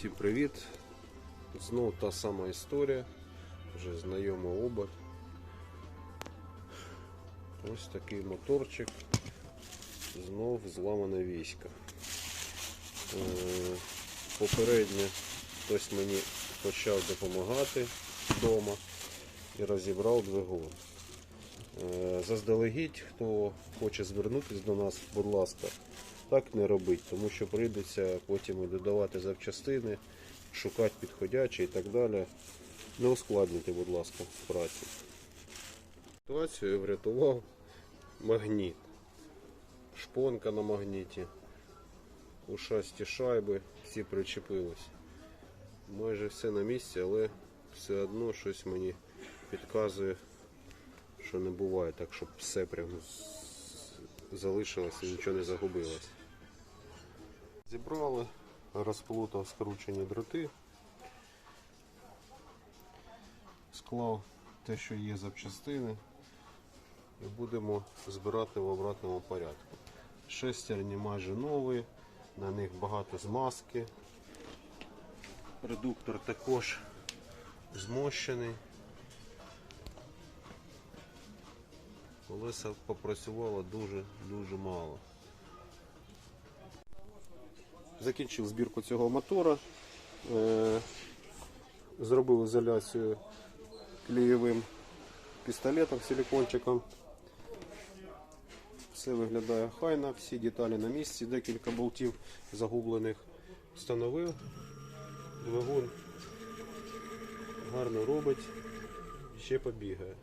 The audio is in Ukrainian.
Всім привіт! Знову та сама історія, вже знайома обод. Ось такий моторчик, знов зламане військо. Е, Попередньо хтось мені почав допомагати вдома і розібрав двигун. Е, Заздалегідь, хто хоче звернутися до нас, будь ласка, так не робить, тому що прийдеться потім і додавати запчастини, шукати підходячі і так далі. Не ускладнюйте, будь ласка, працю. Ситуацію врятував магніт. Шпонка на магніті. Ушасті шайби, всі причепились. Майже все на місці, але все одно щось мені підказує, що не буває так, щоб все прям залишилось і нічого не загубилось. Зібрали, розплутав скручені дроти, склав те, що є запчастини, і будемо збирати в обратному порядку. Шестерні майже нові, на них багато змазки. Редуктор також змощений. Колеса попрацювало дуже-дуже мало. Закінчив збірку цього мотора. Е, Зробив ізоляцію клеєвим пістолетом, силикончиком. Все виглядає хайно, всі деталі на місці, декілька болтів загублених встановив. Двигун гарно робить, ще побігає.